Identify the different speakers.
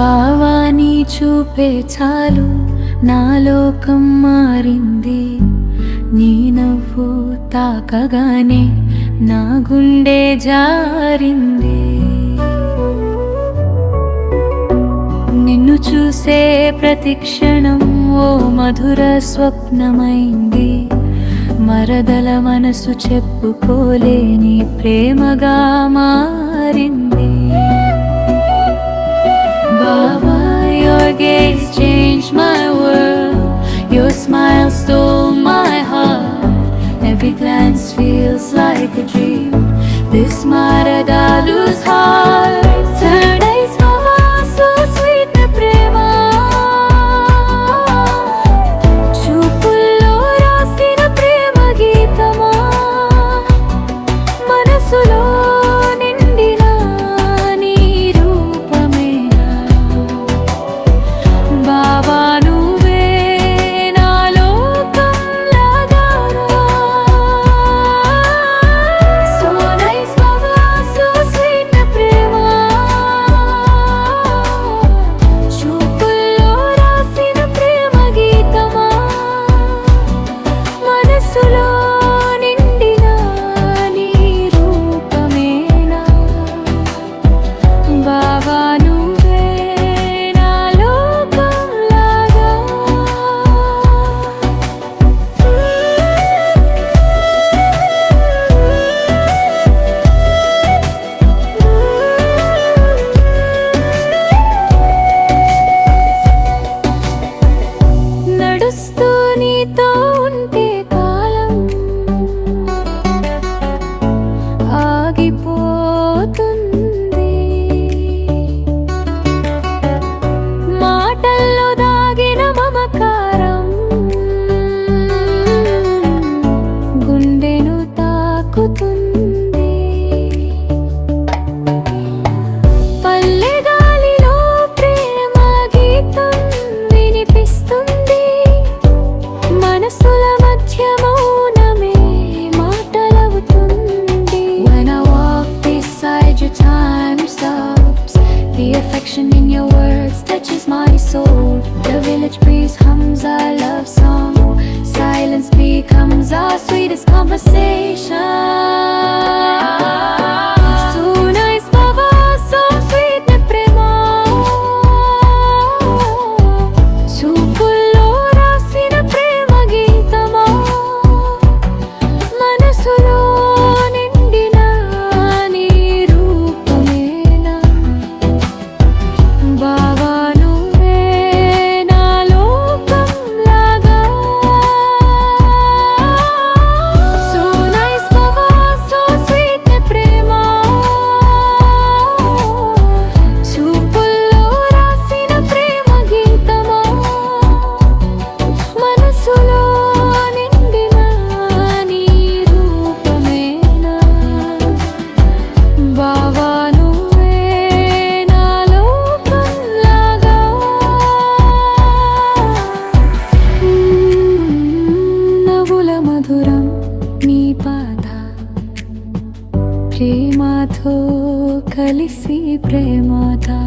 Speaker 1: భావాన్ని చూపే చాలు. నా లోకం మారింది. నీ నవ్వు తాకగానే నా గుండె జారింది. నిన్ను చూసే ప్రతి క్షణం ఓ మధుర స్వప్నమైంది. మరదల మనసు చెప్పుకోలేని ప్రేమగా మారింది. every glance feels like a dream. This Maradalus heart our sweetest conversation. నీతో కలిసి ప్రేమదా?